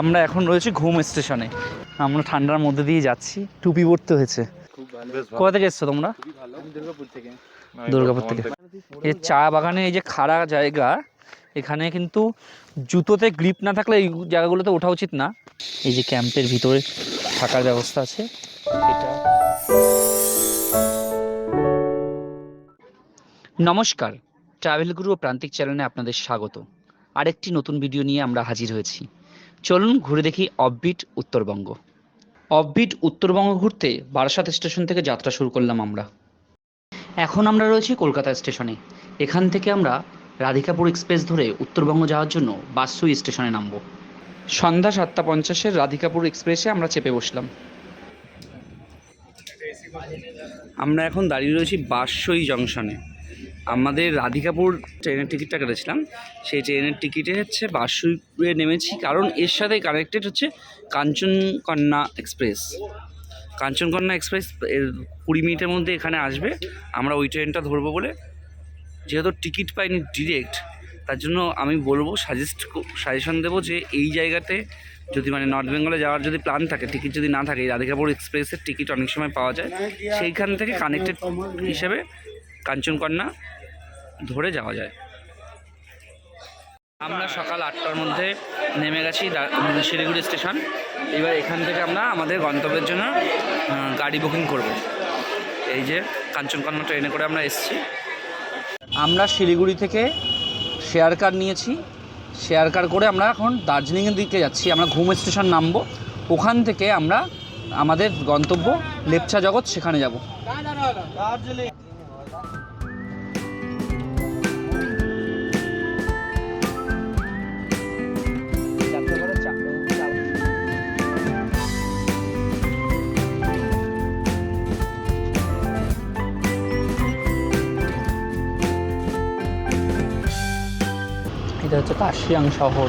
আমরা এখন রয়েছি ঘুম স্টেশনে। আমরা ঠান্ডার মধ্যে দিয়ে যাচ্ছি। টুপি পরতে হয়েছে। কোথা থেকে এসছো তোমরা? দুর্গাপুর থেকে। এই চা বাগানে এই যে খাড়া জায়গা এখানে কিন্তু জুতোতে গ্রিপ না থাকলে এই জায়গাগুলোতে ওঠা উচিত না। এই যে ক্যাম্পের ভিতরে থাকার ব্যবস্থা আছে। এটা। নমস্কার। ট্রাভেল গুরু ও প্রান্তিক চ্যানেলে আপনাদের স্বাগত। আরেকটি নতুন ভিডিও নিয়ে আমরা হাজির হয়েছি। চলুন ঘুরে দেখি অফবিট উত্তরবঙ্গ। অফবিট উত্তরবঙ্গ ঘুরতে বারাসাত স্টেশন থেকে যাত্রা শুরু করলাম আমরা। এখন আমরা রয়েছি কলকাতা স্টেশনে। এখান থেকে আমরা রাধিকাপুর এক্সপ্রেস ধরে উত্তরবঙ্গ যাওয়ার জন্য বাসুই স্টেশনে নামব। সন্ধ্যা সাতটা পঞ্চাশের রাধিকাপুর এক্সপ্রেসে আমরা চেপে বসলাম। আমরা এখন দাঁড়িয়ে রয়েছি বাসই জংশনে। আমাদের রাধিকাপুর ট্রেনের টিকিটটা কেটেছিলাম। সেই ট্রেনের টিকিটে হচ্ছে বাসুইয়ে নেমেছি, কারণ এর সাথে কানেক্টেড হচ্ছে কাঞ্চনকন্যা এক্সপ্রেস। কাঞ্চনকন্যা এক্সপ্রেস এর কুড়ি মিনিটের মধ্যে এখানে আসবে। আমরা ওই ট্রেনটা ধরবো বলে। যেহেতু টিকিট পাইনি ডিরেক্ট তার জন্য আমি বলব সাজেস্ট সাজেশন দেবো যে এই জায়গাতে যদি মানে নর্থ বেঙ্গলে যাওয়ার যদি প্ল্যান থাকে টিকিট যদি না থাকে রাধিকাপুর এক্সপ্রেসের টিকিট অনেক সময় পাওয়া যায়। সেইখান থেকে কানেক্টেড হিসেবে কাঞ্চনকন্যা ধরে যাওয়া যায়। আমরা সকাল আটটার মধ্যে নেমে গেছি শিলিগুড়ি স্টেশন। এবার এখান থেকে আমরা আমাদের গন্তব্যের জন্য গাড়ি বুকিং করব। এই যে কাঞ্চনকন্যা ট্রেনে করে আমরা এসেছি। আমরা শিলিগুড়ি থেকে শেয়ার কার নিয়েছি। শেয়ার কার করে আমরা এখন দার্জিলিংয়ের দিকে যাচ্ছি। আমরা ঘুম স্টেশন নামবো। ওখান থেকে আমরা আমাদের গন্তব্য লেপচা জগৎ সেখানে যাব। এটা কাশিয়াং শহর।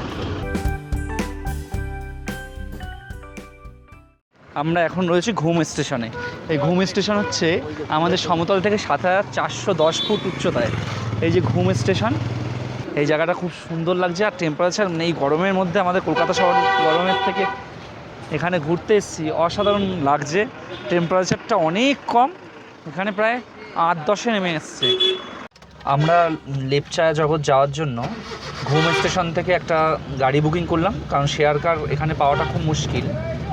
আমরা এখন রয়েছি ঘুম স্টেশনে। এই ঘুম স্টেশন হচ্ছে আমাদের সমতল থেকে সাত হাজার চারশো দশ ফুট উচ্চতায়। এই যে ঘুম স্টেশন, এই জায়গাটা খুব সুন্দর লাগছে আর টেম্পারেচার এই গরমের মধ্যে আমাদের কলকাতা শহর গরমের থেকে। এখানে ঘুরতে এসেছি, অসাধারণ লাগছে। টেম্পারেচারটা অনেক কম, এখানে প্রায় আট দশে নেমে এসছে। আমরা লেপচা জগৎ যাওয়ার জন্য ঘুম স্টেশন থেকে একটা গাড়ি বুকিং করলাম, কারণ শেয়ার কার এখানে পাওয়াটা খুব মুশকিল।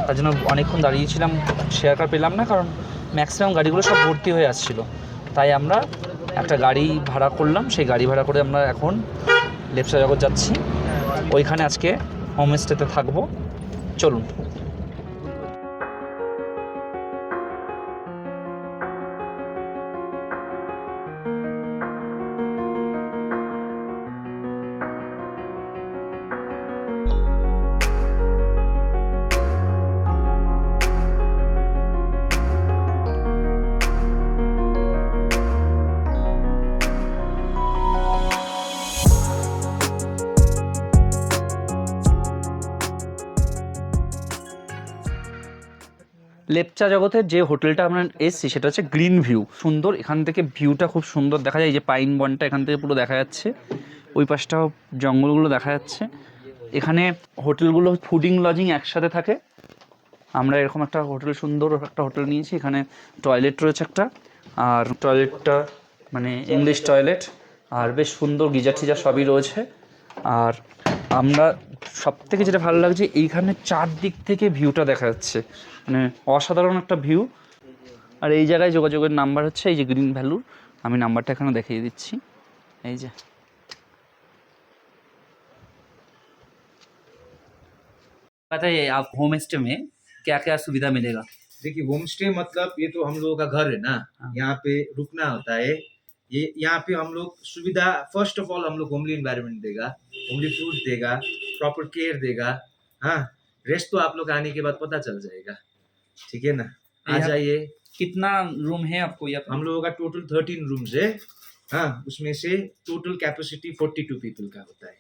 তার জন্য অনেকক্ষণ দাঁড়িয়েছিলাম শেয়ার কার পেলাম না, কারণ ম্যাক্সিমাম গাড়িগুলো সব ভর্তি হয়ে আসছিল। তাই আমরা একটা গাড়ি ভাড়া করলাম, সেই গাড়ি ভাড়া করে আমরা এখন লেপচা জগৎ যাচ্ছি। ওইখানে আজকে হোমস্টেতে থাকব। চলুন। লেপচা জগতের যে হোটেলটা আমরা এসেছি, সেটা হচ্ছে গ্রিন ভিউ সুন্দর, এখান থেকে ভিউটা খুব সুন্দর দেখা যায়। এই যে পাইন বনটা এখান থেকে পুরো দেখা যাচ্ছে। ওই পাশটাও জঙ্গলগুলো দেখা যাচ্ছে। এখানে হোটেলগুলো ফুডিং লজিং একসাথে থাকে। আমরা এরকম একটা হোটেল, সুন্দর একটা হোটেল নিয়েছি। এখানে টয়লেট রয়েছে একটা। আর টয়লেটটা মানে ইংলিশ টয়লেট আর বেশ সুন্দর গিজার টিজার সবই রয়েছে। আর আমরা সব থেকে যেটা ভালো লাগছে এইখানে চারদিক থেকে ভিউটা দেখা যাচ্ছে মানে অসাধারণ একটা ভিউ আর এই জায়গায় যোগাযোগের নাম্বার হচ্ছে এই যে গ্রিন ভ্যালুর আমি নাম্বারটা এখানে দেখিয়ে দিচ্ছি এই যে बताइए आप होम स्टे में क्या क्या सुविधा मिलेगा देखिए होम स्टे मतलब ये तो हम लोगों का घर है ना हाँ। यहाँ पे रुकना होता है ये यहाँ पे हम लोग सुविधा फर्स्ट ऑफ ऑल हम लोग होमली इन्वायरमेंट देगा होमली फूड देगा प्रॉपर केयर देगा हाँ रेस्ट तो आप लोग आने के बाद पता चल जाएगा ठीक है ना? आ जाइए। कितना रूम है आपको या हम लोगों का टोटल थर्टीन रूम्स है हाँ उसमें से total capacity forty two people का होता है।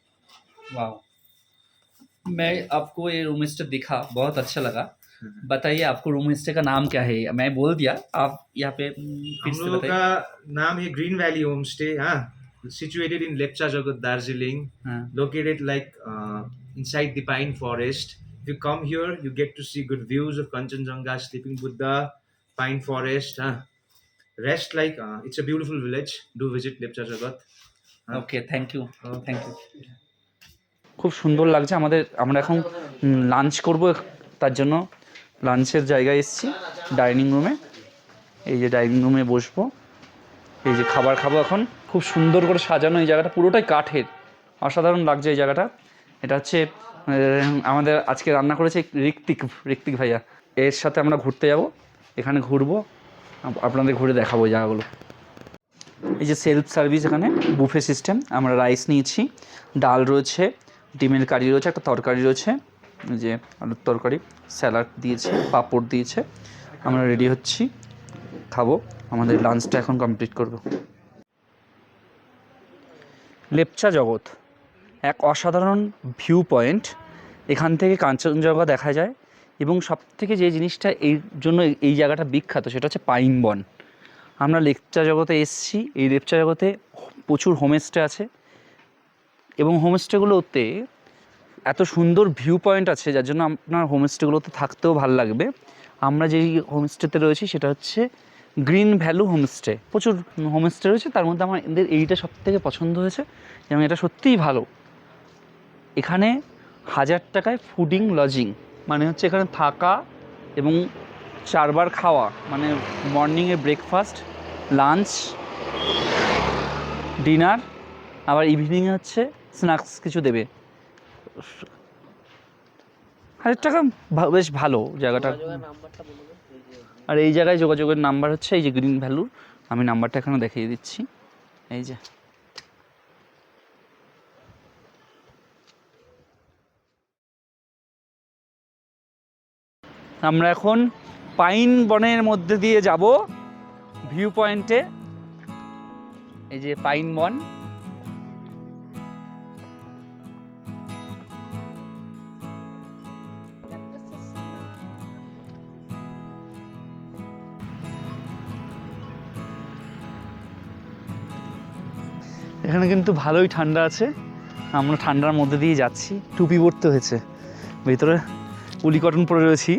वाह मैं आपको ये रूम स्टे दिखा बहुत अच्छा लगा। हम्म। बताइए आपको रूम स्टे का नाम क्या है? मैं बोल दिया आप यहाँ पे हम लोगों का नाम है ग्रीन वैली होम स्टे हाँ। Situated in Lepcha Jagat, Darjeeling, हाँ located like uh, inside the pine forest If you come here, you get to see good views of Kanchenjunga, Sleeping Buddha, Pine Forest. Huh? Rest like uh, it's a beautiful village. Do visit Lepcha Jagat. Okay thank you. Thank you খুব সুন্দর লাগছে আমাদের আমরা এখন lunch করব তার জন্য লাঞ্চের জায়গায় এসেছি ডাইনিং রুমে এই যে ডাইনিং রুমে বসবো এই যে খাবার খাব এখন। খুব সুন্দর করে সাজানো এই জায়গাটা, পুরোটাই কাঠের। অসাধারণ লাগছে এই জায়গাটা। এটা হচ্ছে আমাদের আজকে রান্না করেছে ঋত্বিক ঋত্বিক ভাইয়া। এর সাথে আমরা ঘুরতে যাব। এখানে ঘুরবো। আপনাদের ঘুরে দেখাবো জায়গাগুলো। এই যে সেলফ সার্ভিস এখানে বুফে সিস্টেম আমরা রাইস নিয়েছি। ডাল রয়েছে, ডিমের কারি রয়েছে, একটা তরকারি রয়েছে। যে আলুর তরকারি স্যালাড দিয়েছে, পাঁপড় দিয়েছে। আমরা রেডি হচ্ছি। খাব। আমাদের লাঞ্চটা এখন কমপ্লিট করব। লেপচা জগৎ, এক অসাধারণ ভিউ পয়েন্ট এখান থেকে কাঞ্চনজঙ্ঘা দেখা যায় এবং সবথেকে যে জিনিসটা এই জন্য এই জায়গাটা বিখ্যাত সেটা হচ্ছে পাইন বন আমরা লেপচা জগতে এসেছি, এই লেপচা জগতে প্রচুর হোমস্টে আছে এবং হোমস্টেগুলোতে এত সুন্দর ভিউ পয়েন্ট আছে যার জন্য আপনার হোমস্টেগুলোতে থাকতেও ভালো লাগবে। আমরা যেই হোমস্টেতে রয়েছি সেটা হচ্ছে গ্রিন ভ্যালু হোমস্টে। প্রচুর হোমস্টে রয়েছে, তার মধ্যে আমার এদের এইটা সব থেকে পছন্দ হয়েছে, এবং এটা সত্যিই ভালো। এখানে হাজার টাকায় ফুডিং লজিং মানে হচ্ছে এখানে থাকা এবং চারবার খাওয়া মানে মর্নিংয়ে ব্রেকফাস্ট লাঞ্চ ডিনার আবার ইভিনিংয়ে হচ্ছে স্ন্যাক্স কিছু দেবে। হাজার টাকা বেশ ভালো জায়গাটা। আর এই জায়গায় যোগাযোগের নাম্বার হচ্ছে, এই যে গ্রিন ভ্যালুর আমি নাম্বারটা এখানে দেখিয়ে দিচ্ছি। এই যে। আমরা এখন পাইন বনের মধ্যে দিয়ে যাব ভিউ পয়েন্টে এই যে পাইন বন। এখানে কিন্তু ভালোই ঠান্ডা আছে। আমরা ঠান্ডার মধ্যে দিয়ে যাচ্ছি। টুপি পরতে হয়েছে। ভিতরে উলি কটন পরে রয়েছি।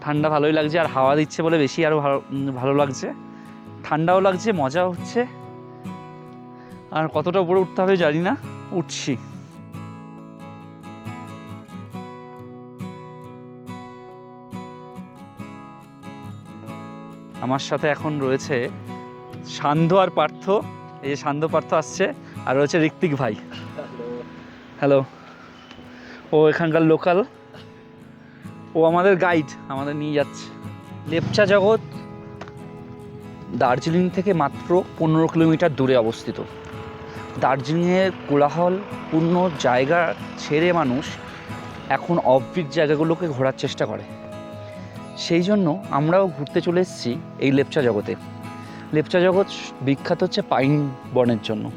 ঠান্ডা ভালোই লাগছে আর হাওয়া দিচ্ছে বলে বেশি আরও ভালো ভালো লাগছে। ঠান্ডাও লাগছে, মজাও হচ্ছে। আর কতটা উপরে উঠতে হবে জানি না। উঠছি। আমার সাথে এখন রয়েছে সান্ধ্য আর পার্থ। এই যে সান্ধ্য পার্থ আসছে, আর রয়েছে ঋত্বিক ভাই। হ্যালো ও এখানকার লোকাল ও আমাদের গাইড আমাদের নিয়ে যাচ্ছে। লেপচা জগৎ দার্জিলিং থেকে মাত্র পনেরো কিলোমিটার দূরে অবস্থিত। দার্জিলিংয়ের কোলাহলপূর্ণ জায়গা ছেড়ে মানুষ এখন অফবিট জায়গাগুলোকে ঘোরার চেষ্টা করে। সেই জন্য আমরাও ঘুরতে চলে এসেছি এই লেপচা জগতে। লেপচা জগৎ বিখ্যাত হচ্ছে পাইন বনের জন্য।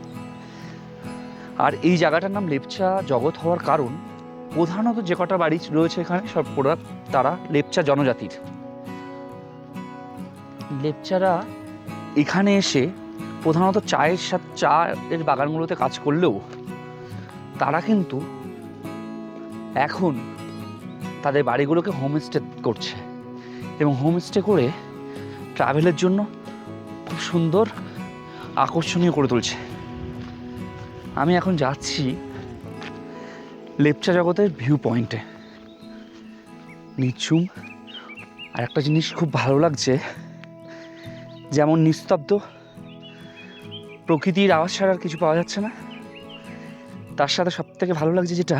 আর এই জায়গাটার নাম লেপচা জগৎ হওয়ার কারণ, প্রধানত যে কটা বাড়ি রয়েছে এখানে, সব ওরা তারা লেপচা জনজাতির। লেপচারা এখানে এসে প্রধানত চায়ের সাথে চায়ের বাগানগুলোতে কাজ করলেও তারা কিন্তু এখন তাদের বাড়িগুলোকে হোমস্টে করছে। এবং হোমস্টে করে ট্রাভেলের জন্য খুব সুন্দর আকর্ষণীয় করে তুলছে। আমি এখন যাচ্ছি লেপচা জগতের ভিউ পয়েন্টে নিঝুম আর একটা জিনিস খুব ভালো লাগছে, যেমন নিস্তব্ধ, প্রকৃতির আওয়াজ ছাড়া আর কিছু পাওয়া যাচ্ছে না। তার সাথে সব থেকে ভালো লাগছে যেটা,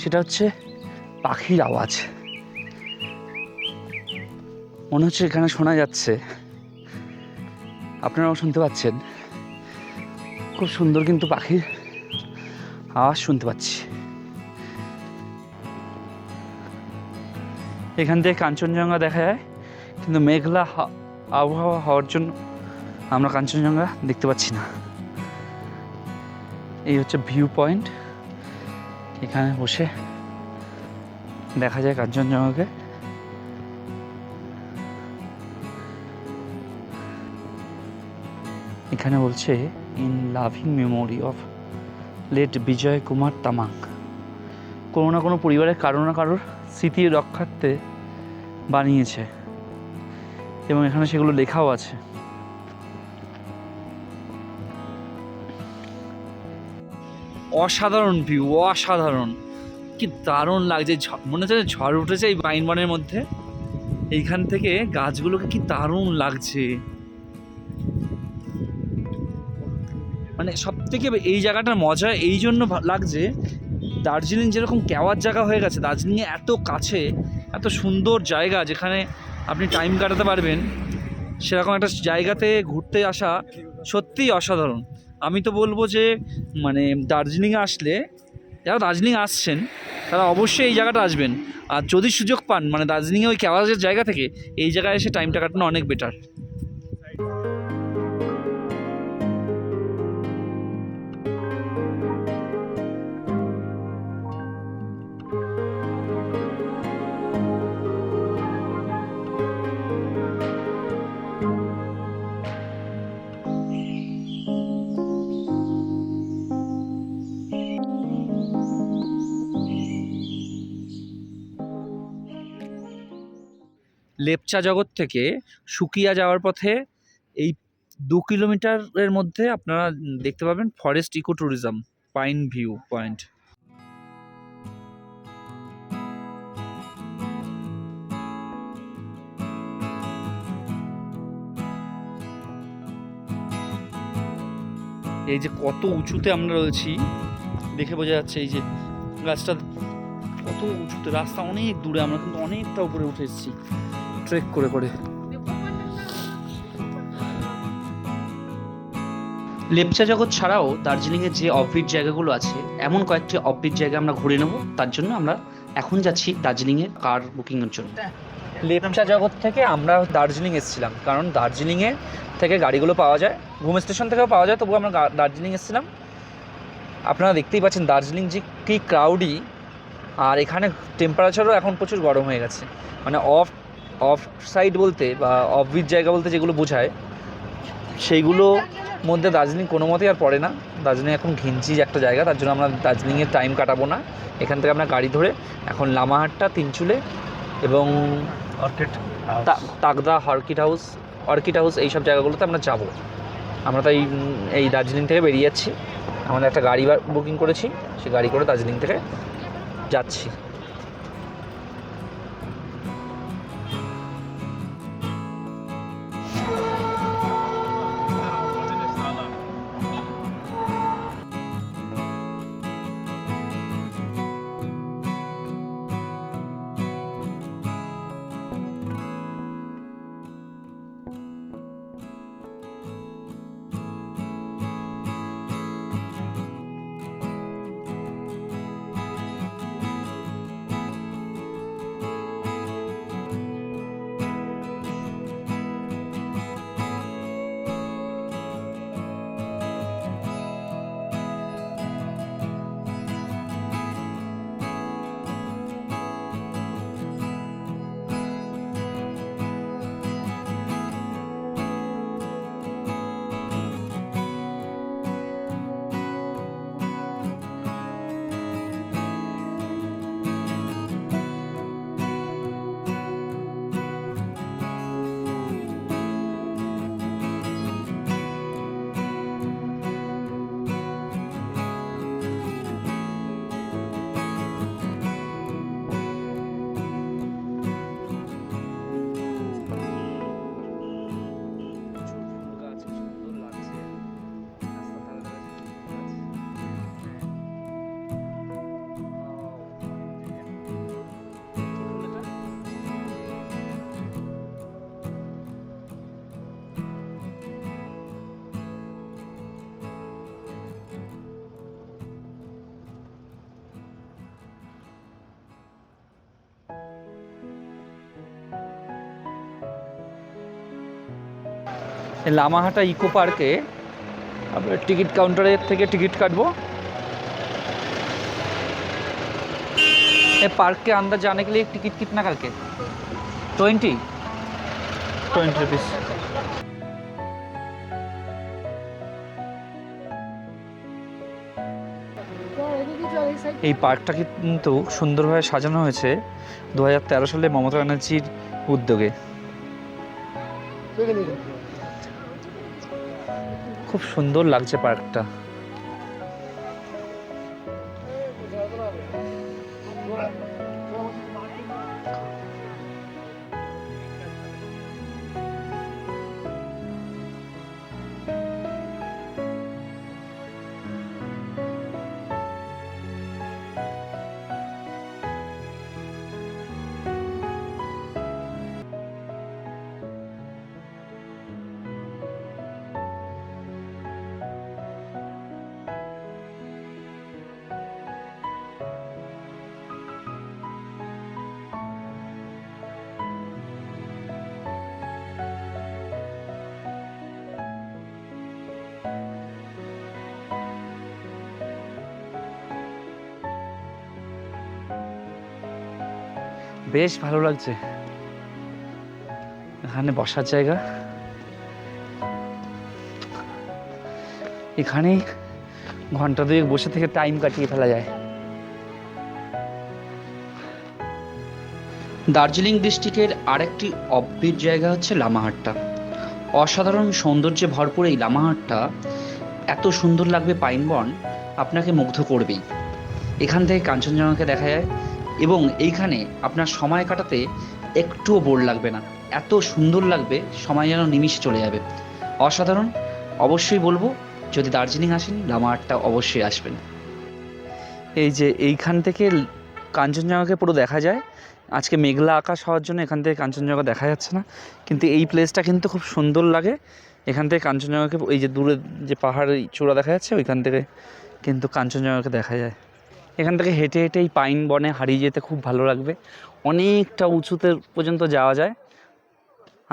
সেটা হচ্ছে পাখির আওয়াজ। মনে হচ্ছে এখানে শোনা যাচ্ছে আপনারাও শুনতে পাচ্ছেন। খুব সুন্দর কিন্তু পাখির আওয়াজ শুনতে পাচ্ছি। এখান থেকে কাঞ্চনজঙ্ঘা দেখা যায়, কিন্তু মেঘলা আবহাওয়া হওয়ার জন্য আমরা কাঞ্চনজঙ্ঘা দেখতে পাচ্ছি না। এই হচ্ছে ভিউ পয়েন্ট। এখানে বসে দেখা যায় কাঞ্চনজঙ্ঘাকে। এখানে বলছে in loving memory of late Bijay Kumar Tamang কোনো না কোনো পরিবারের কারও না কারোর স্মৃতি রক্ষার্থে বানিয়েছে। এবং এখানে সেগুলো লেখাও আছে। অসাধারণ ভিউ অসাধারণ। কি দারুণ লাগছে। মনে হচ্ছে ঝড় উঠেছে এই বাইন বনের মধ্যে। এইখান থেকে গাছগুলোকে কি দারুণ লাগছে। মানে সব থেকে এই জায়গাটার মজা এই জন্য লাগছে, দার্জিলিং যেরকম কেওয়ার জায়গা হয়ে গেছে, দার্জিলিংয়ে এত কাছে, এত সুন্দর জায়গা যেখানে আপনি টাইম কাটাতে পারবেন, সেরকম একটা জায়গাতে ঘুরতে আসা সত্যিই অসাধারণ। আমি তো বলব যে মানে দার্জিলিংয়ে আসলে, যারা দার্জিলিং আসছেন, তারা অবশ্যই এই জায়গাটা আসবেন। আর যদি সুযোগ পান মানে দার্জিলিংয়ে ওই কেওয়াজের জায়গা থেকে, এই জায়গায় এসে টাইমটা কাটানো অনেক বেটার লেপচা জগৎ থেকে সুকিয়া যাওয়ার পথে এই দু কিলোমিটারের মধ্যে আপনারা দেখতে পাবেন forest eco tourism pine view point এই যে কত উঁচুতে আমরা রয়েছি, দেখে বোঝা যাচ্ছে এই যে গাছটা কত উঁচুতে, রাস্তা অনেক দূরে, আমরা কিন্তু অনেকটা উপরে উঠে এসেছি। ট্রেক করে করে। লেপচা জগৎ ছাড়াও দার্জিলিংয়ের যে অফবিট জায়গাগুলো আছে, এমন কয়েকটি অফবিট জায়গা আমরা ঘুরে নেব। তার জন্য আমরা এখন যাচ্ছি দার্জিলিংয়ের কার বুকিংয়ের জন্য। লেপচা জগৎ থেকে আমরা দার্জিলিং এসেছিলাম, কারণ দার্জিলিংয়ে থেকে গাড়িগুলো পাওয়া যায়। ঘুম স্টেশন থেকেও পাওয়া যায় তবু আমরা দার্জিলিং এসেছিলাম। আপনারা দেখতেই পাচ্ছেন দার্জিলিং যে কী ক্রাউডি আর এখানে টেম্পারেচারও এখন প্রচুর গরম হয়ে গেছে। মানে অফ অফ সাইড বলতে বা অফ বিচ জায়গা বলতে যেগুলো বোঝায় সেইগুলো মধ্যে দার্জিলিং কোনো মতেই আর পড়ে না। দার্জিলিং এখন ঘিঞ্চি একটা জায়গা তার জন্য আমরা দার্জিলিংয়ের টাইম কাটাবো না। এখান থেকে আমরা গাড়ি ধরে এখন লামাহাটটা তিনচুলে এবং orchid Takdah orchid house orchid house এইসব জায়গাগুলোতে আমরা যাব। আমরা তাই এই দার্জিলিং থেকে বেরিয়ে যাচ্ছি। আমাদের একটা গাড়ি বুকিং করেছি সেই গাড়ি করে দার্জিলিং থেকে যাচ্ছি। লামাহাটা इको पार्के अब टिकट काउंटर থেকে टिकट काटबो ये पार्क के अंदर जाने के लिए टिकट कितना करके ट्वेंटी ट्वेंटी रुपीज़ চল এদিকে চল এই সাইড এই পার্কটা কিন্তু সুন্দরভাবে সাজানো হয়েছে দু হাজার তেরো সালে মমতা ব্যানার্জির উদ্যোগে খুব সুন্দর লাগছে পার্কটা। বেশ ভালো লাগছে। এখানে বসার জায়গা। এখানে ঘণ্টা দুয়েক বসে থেকে টাইম কাটিয়ে ফেলা যায়। দার্জিলিং ডিস্ট্রিক্টের আরেকটি অব্বির জায়গা হচ্ছে লামাহাট্টা। অসাধারণ সৌন্দর্যে ভরপুর এই লামাহাট্টা এত সুন্দর লাগবে পাইনবন আপনাকে মুগ্ধ করবেই। এখান থেকে কাঞ্চনজঙ্ঘাকে দেখা যায়। এবং এইখানে আপনার সময় কাটাতে একটুও বোর লাগবে না। এত সুন্দর লাগবে, সময় যেন নিমিষে চলে যাবে। অসাধারণ। অবশ্যই বলব, যদি দার্জিলিং আসেন লামাহাটটা অবশ্যই আসবেন। এই যে এইখান থেকে কাঞ্চনজঙ্ঘাকে পুরো দেখা যায়। আজকে মেঘলা আকাশ হওয়ার জন্য এখান থেকে কাঞ্চনজঙ্ঘা দেখা যাচ্ছে না। কিন্তু এই প্লেসটা কিন্তু খুব সুন্দর লাগে। এখান থেকে কাঞ্চনজঙ্ঘাকে এই যে দূরে যে পাহাড়ের চূড়া দেখা যাচ্ছে, ওইখান থেকে কিন্তু কাঞ্চনজঙ্ঘাকে দেখা যায়। এখান থেকে হেঁটে হেঁটে এই পাইন বনে হারিয়ে যেতে খুব ভালো লাগবে। অনেকটা উঁচুতে পর্যন্ত যাওয়া যায়।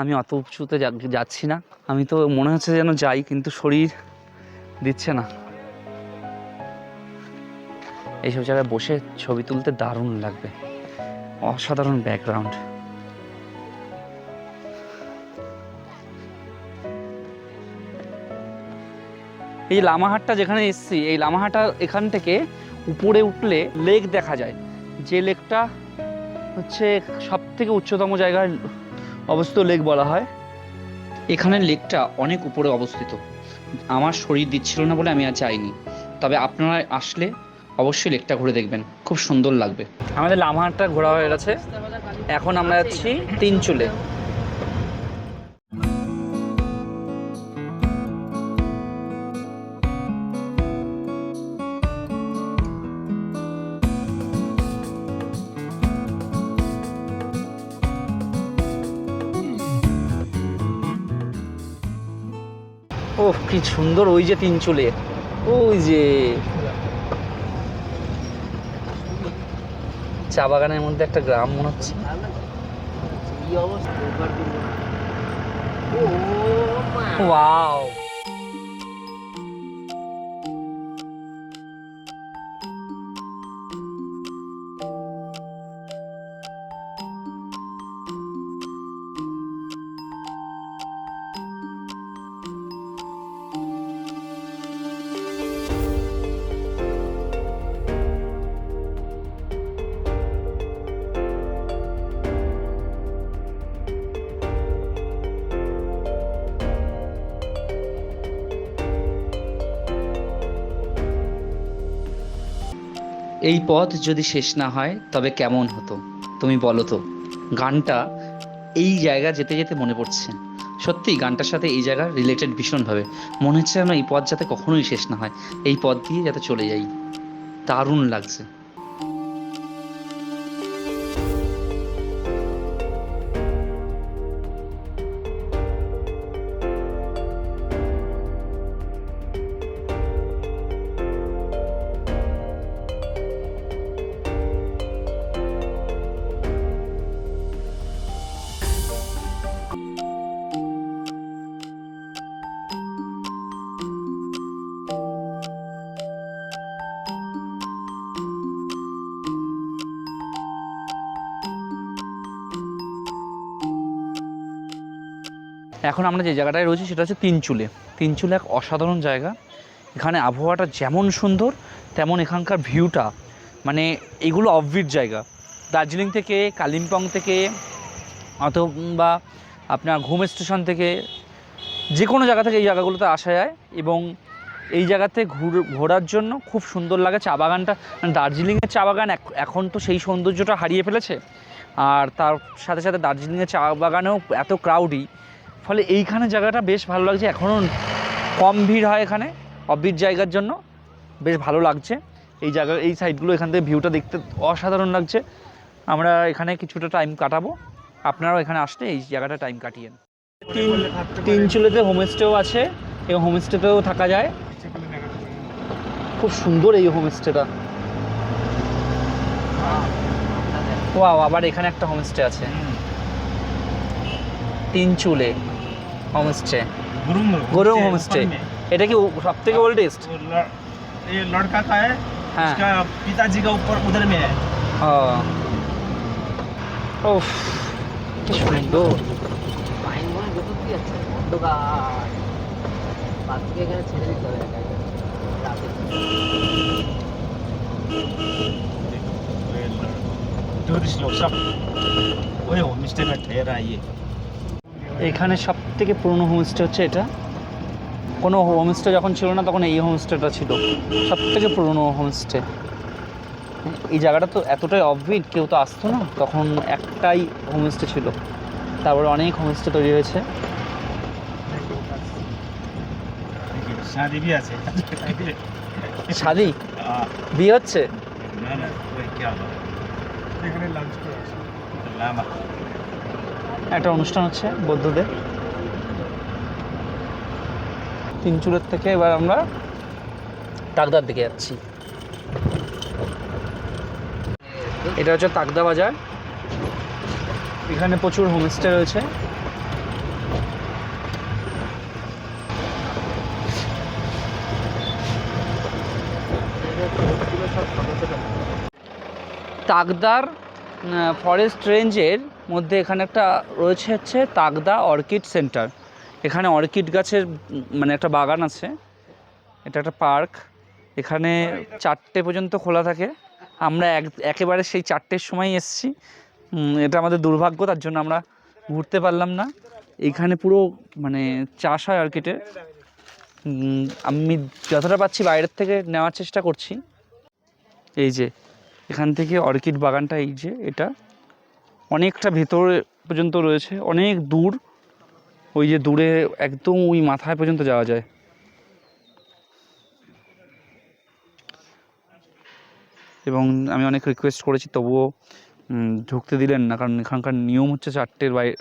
আমি অত উঁচুতে যাচ্ছি না। আমি তো মনে হচ্ছে যেন যাই, কিন্তু শরীর দিচ্ছে না। এইসব জায়গায় বসে ছবি তুলতে দারুণ লাগবে। অসাধারণ ব্যাকগ্রাউন্ড এই লামাহাটটা যেখানে এসছি, এই লামাহাটা এখান থেকে উপরে উঠলে লেক দেখা যায়। যে লেকটা হচ্ছে সব থেকে উচ্চতম জায়গায় অবস্থিত লেক বলা হয়। এখানের লেকটা অনেক উপরে অবস্থিত। আমার শরীর দিচ্ছিল না বলে আমি আর যাইনি। তবে আপনারা আসলে অবশ্যই লেকটা ঘুরে দেখবেন। খুব সুন্দর লাগবে। আমাদের লামাহাটটা ঘোরা হয়ে গেছে। এখন আমরা যাচ্ছি তিনচুলে। কি সুন্দর ওই যে তিন চুলে। ওই যে। চা বাগানের মধ্যে একটা গ্রাম মনে হচ্ছে। ওয়াও। এই পথ যদি শেষ না হয়, তবে কেমন হতো? তুমি বলো তো, গানটা এই জায়গা যেতে যেতে মনে পড়ছে। সত্যি গানটার সাথে এই জায়গা রিলেটেড ভীষণভাবে। মনে হচ্ছে যেন এই পথ যাতে কখনোই শেষ না হয়, এই পথ দিয়ে যাতে চলে যাই। দারুণ লাগছে। এখন আমরা যে জায়গাটায় রয়েছি সেটা হচ্ছে তিনচুলে। তিনচুলে এক অসাধারণ জায়গা। এখানে আবহাওয়াটা যেমন সুন্দর, তেমন এখানকার ভিউটা মানে এগুলো অফবিট জায়গা। দার্জিলিং থেকে কালিম্পং থেকে অথবা আপনার ঘুম স্টেশন থেকে যে কোনো জায়গা থেকে এই জায়গাগুলোতে আসা যায় এবং এই জায়গাতে ঘুর, ঘোরার জন্য খুব সুন্দর লাগে। চা বাগানটা মানে দার্জিলিংয়ের চা বাগান এখন তো সেই সৌন্দর্যটা হারিয়ে ফেলেছে। আর তার সাথে সাথে দার্জিলিংয়ের চা বাগানেও এত ক্রাউডি ফলে এইখানে জায়গাটা বেশ ভালো লাগছে। এখনও কম ভিড় হয় এখানে অফবিট জায়গার জন্য। বেশ ভালো লাগছে। এই জায়গা, এই সাইডগুলো এখান থেকে ভিউটা দেখতে অসাধারণ লাগছে। আমরা এখানে কিছুটা টাইম কাটাবো। আপনারাও এখানে আসলে এই জায়গাটা টাইম কাটিয়েন। তিন চুলেতে হোমস্টেও আছে। এবং হোমস্টেতেও থাকা যায়। খুব সুন্দর এই হোমস্টেটা ও আবার এখানে একটা হোমস্টে আছে। তিন চুলে। Homestay Gurung Gurung homestay. এটা কি সব থেকে ওল্ডেস্ট वो लड़- ये लड़का का है हाँ उसका पिताजी का ऊपर उधर में है ও কি সুন্দর মাইন মনে ভেতর দিয়ে যাচ্ছে অন্ধকার বাদ থেকে এখানে ছেড়ে দিতে হবে একা একা। রাতে टूरिस्ट लोग सब वही होम स्टे में ठहरा है ये এখানে সব থেকে পুরনো হোমস্টে হচ্ছে এটা। কোনো হোমস্টে যখন ছিল না তখন এই হোমস্টেটা ছিল। সব থেকে পুরনো হোমস্টে। এই জায়গাটা তো এতটাই অবভিড কেউ তো আসতো না তখন একটাই হোমস্টে ছিল। তারপরে অনেক হোমস্টে তৈরি হয়েছে। শাদি বিয়ে হ্যাঁ। হচ্ছে? না না। একটা অনুষ্ঠান হচ্ছে বৌদ্ধদের। তিনচুরের থেকে এবার আমরা তাকদার দিকে যাচ্ছি। এটা হচ্ছে তাকদা বাজার। এখানে প্রচুর হোমস্টে রয়েছে। তাকদার ফরেস্ট রেঞ্জের মধ্যে এখানে একটা রয়েছে হচ্ছে তাকদা অর্কিড সেন্টার। এখানে অর্কিড গাছের মানে একটা বাগান আছে। এটা একটা পার্ক। এখানে চারটে পর্যন্ত খোলা থাকে। আমরা এক, একেবারে সেই চারটের সময় এসেছি। এটা আমাদের দুর্ভাগ্য, তার জন্য আমরা ঘুরতে পারলাম না। এইখানে পুরো মানে চাষ হয় অর্কিডের। আমি যতটা পাচ্ছি বাইরের থেকে নেওয়ার চেষ্টা করছি। এই যে, এখান থেকে অর্কিড বাগানটা, এই যে, এটা। অনেকটা ভেতরে পর্যন্ত রয়েছে, অনেক দূর। ওই যে দূরে একদম ওই মাথায় পর্যন্ত যাওয়া যায়। এবং আমি অনেক রিকোয়েস্ট করেছি, তবুও ঢুকতে দিলেন না, কারণ এখানকার নিয়ম হচ্ছে চারটের বাইরে,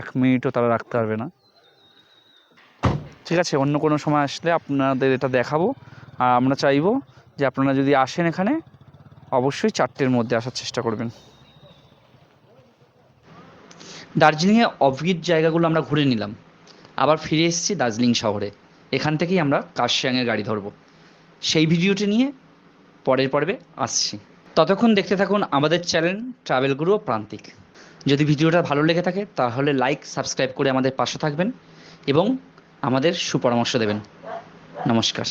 এক মিনিটও তারা রাখতে পারবে না। ঠিক আছে, অন্য কোনো সময় আসলে আপনাদের এটা দেখাবো। আর আমরা চাইব যে আপনারা যদি আসেন এখানে, অবশ্যই চারটের মধ্যে আসার চেষ্টা করবেন। দার্জিলিংয়ে অভিজ্ঞ জায়গাগুলো আমরা ঘুরে নিলাম। আবার ফিরে এসেছি দার্জিলিং শহরে। এখান থেকেই আমরা কাশিয়াংয়ের গাড়ি ধরব। সেই ভিডিওটি নিয়ে পরের পর্বে আসছি। ততক্ষণ দেখতে থাকুন আমাদের চ্যানেল ট্রাভেল গুরু প্রান্তিক। যদি ভিডিওটা ভালো লেগে থাকে, তাহলে লাইক, সাবস্ক্রাইব করে আমাদের পাশে থাকবেন এবং আমাদের সুপরামর্শ দেবেন। নমস্কার।